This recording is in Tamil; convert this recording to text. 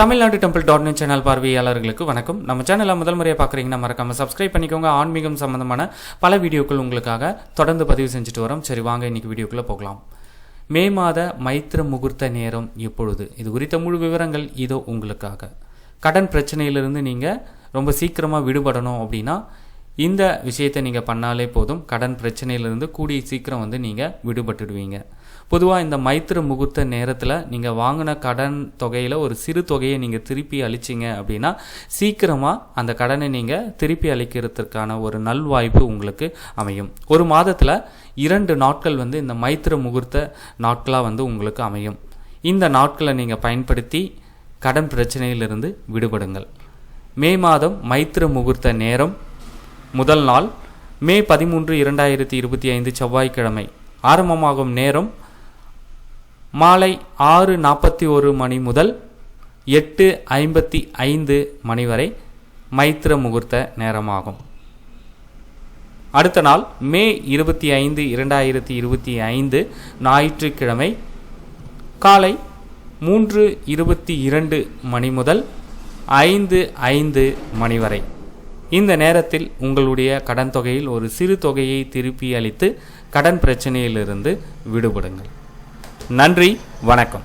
Tamilnadu temple dot new channel பார்வையாளர்களுக்கு வணக்கம். நம்ம சேனலை முதல் முறையாக பார்க்குறீங்கன்னா மறக்காம சப்ஸ்கிரைப் பண்ணிக்கோங்க. ஆன்மீகம் சம்பந்தமான பல வீடியோக்கள் உங்களுக்காக தொடர்ந்து பதிவு செஞ்சுட்டு வரோம். சரி வாங்க இன்றைக்கி வீடியோக்குள்ளே போகலாம். மே மாத மைத்திர முகூர்த்த நேரம் எப்பொழுது? இது குறித்த முழு விவரங்கள் இதோ உங்களுக்காக. கடன் பிரச்சனையிலிருந்து நீங்கள் ரொம்ப சீக்கிரமாக விடுபடணும் அப்படின்னா இந்த விஷயத்தை நீங்கள் பண்ணாலே போதும். கடன் பிரச்சனையிலிருந்து கூடிய சீக்கிரம் வந்து நீங்கள் விடுபட்டுடுவீங்க. பொதுவாக இந்த மைத்திர முகூர்த்த நேரத்தில் நீங்கள் வாங்கின கடன் தொகையில் ஒரு சிறு தொகையை நீங்கள் திருப்பி அளிச்சிங்க அப்படின்னா சீக்கிரமாக அந்த கடனை நீங்கள் திருப்பி அளிக்கிறதுக்கான ஒரு நல்வாய்ப்பு உங்களுக்கு அமையும். ஒரு மாதத்தில் இரண்டு நாட்கள் வந்து இந்த மைத்திர முகூர்த்த நாட்களாக வந்து உங்களுக்கு அமையும். இந்த நாட்களை நீங்கள் பயன்படுத்தி கடன் பிரச்சனையிலிருந்து விடுபடுங்கள். மே மாதம் மைத்திர முகூர்த்த நேரம் முதல் நாள் மே பதிமூன்று இரண்டாயிரத்தி இருபத்தி ஐந்து செவ்வாய்க்கிழமை. ஆரம்பமாகும் நேரம் மாலை ஆறு நாற்பத்தி ஒரு மணி முதல் எட்டு ஐம்பத்தி ஐந்து மணி வரை மைத்திர முகூர்த்த நேரமாகும். அடுத்த நாள் மே இருபத்தி ஐந்து இரண்டாயிரத்தி இருபத்தி ஐந்து ஞாயிற்றுக்கிழமை காலை மூன்று இருபத்தி இரண்டு மணி முதல் ஐந்து ஐந்து மணி வரை. இந்த நேரத்தில் உங்களுடைய கடன் தொகையில் ஒரு சிறு தொகையை திருப்பி அளித்து கடன் பிரச்சனையிலிருந்து விடுபடுங்கள். நன்றி வணக்கம்.